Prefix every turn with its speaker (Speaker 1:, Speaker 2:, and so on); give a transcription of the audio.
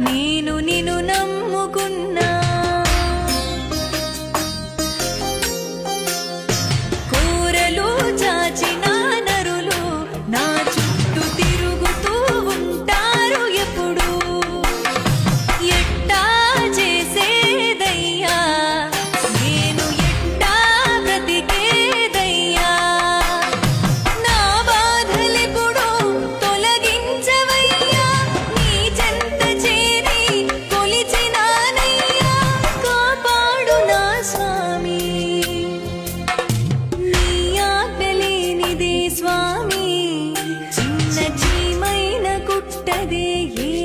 Speaker 1: నేను నిన్ను నమ్ము ये